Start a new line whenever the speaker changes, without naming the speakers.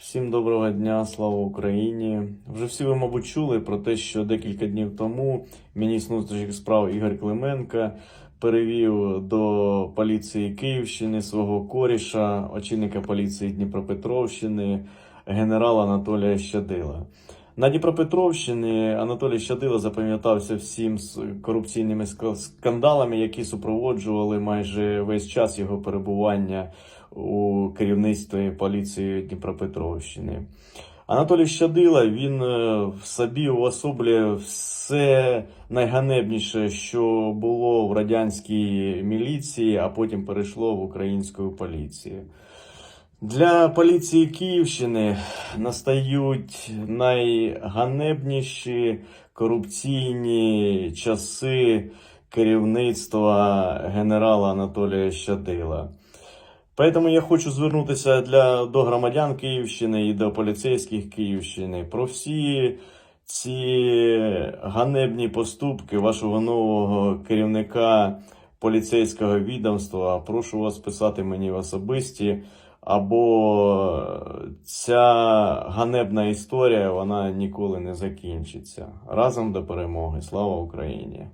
Всім доброго дня, слава Україні. Вже всі ви, мабуть, чули про те, що декілька днів тому міністр внутрішніх справ Ігор Клименка перевів до поліції Київщини свого коріша, очільника поліції Дніпропетровщини, генерала Анатолія Щадила. На Дніпропетровщині Анатолій Щадило запам'ятався всім з корупційними скандалами, які супроводжували майже весь час його перебування у керівництві поліції Дніпропетровщини. Анатолій Щадила він е, в собі уособлює все найганебніше, що було в радянській міліції, а потім перейшло в українську поліцію. Для поліції Київщини настають найганебніші корупційні часи керівництва генерала Анатолія Щадила. Поэтому я хочу звернутися для, до громадян Київщини і до поліцейських Київщини про всі ці ганебні поступки вашого нового керівника поліцейського відомства. Прошу вас писати мені в особисті, або ця ганебна історія вона ніколи не закінчиться. Разом до перемоги. Слава Україні!